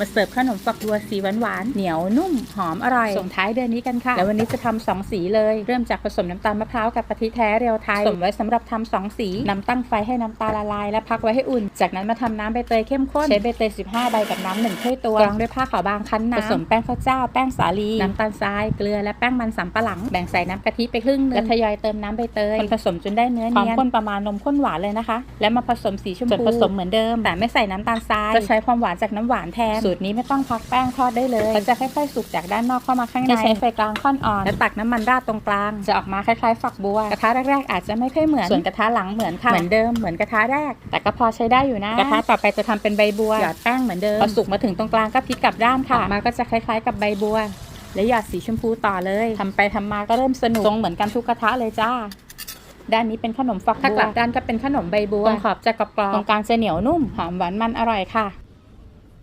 มาเสิร์ฟขนมฝักบัวสีหวานๆเหนียวนุ่มหอมอร่อย ส่งท้ายเดือนนี้กันค่ะ แล้ววันนี้จะทำสองสีเลย เริ่มจากผสมน้ำตาลมะพร้าวกับกะทิแท้เรียวไทยผสมไว้สำหรับทำสองสีนำตั้งไฟให้น้ำตาลละลาย และพักไว้ให้อุ่น จากนั้นมาทำน้ำใบเตยเข้มข้น ใช้ใบเตย 15 ใบกับน้ำหนึ่งถ้วยตวงกรองด้วยผ้าขาวบางคั้นน้ำผสมแป้งข้าวเจ้า แป้งสาลี น้ำตาลทราย เกลือและแป้งมันสำปะหลัง แบ่งใส่น้ำกะทิไปครึ่งหนึงและทยอยเติมน้ำใบเตยคนผสมจนได้เนื้อเนียนความข้นประมาณนมข้นหวานเลยนะคะ และมาผสมสีชมพูผสมเหมือนเดิม แต่ไม่ใส่น้ำตาลทรายจะใช้ความหวานจากน้ำหวานแทนสูตรนี้ไม่ต้องพักแป้งทอดได้เลยมันจะค่อยๆสุกจากด้านนอกเข้ามาข้างในใช้ไฟกลางค่อนอ่อนและตักน้ำมันราดตรงกลางจะออกมาคล้ายๆฝักบัวกระทะแรกๆอาจจะไม่ค่อยเหมือนส่วนกระทะหลังเหมือนค่ะเหมือนเดิมเหมือนกระทะแรก แต่ก็พอใช้ได้อยู่นะกระทะต่อไปจะทำเป็นใบบัวหยอดแป้งเหมือนเดิมพอสุกมาถึงตรงกลางก็พลิกกลับด้านค่ะออกมาก็จะคล้ายๆ กับใบบัว และหยอดสีชมพูต่อเลยทำไปทำมาก็เริ่มสนุกทรงเหมือนกันทุกกระทะเลยจ้าด้านนี้เป็นขนมฝักบัวถ้ากลับด้านก็เป็นขนมใบบัวตรงขอบจะกรอบๆตรงกลางจะเหนียวนุ่มหอมหวานมันอร่อยค่ะ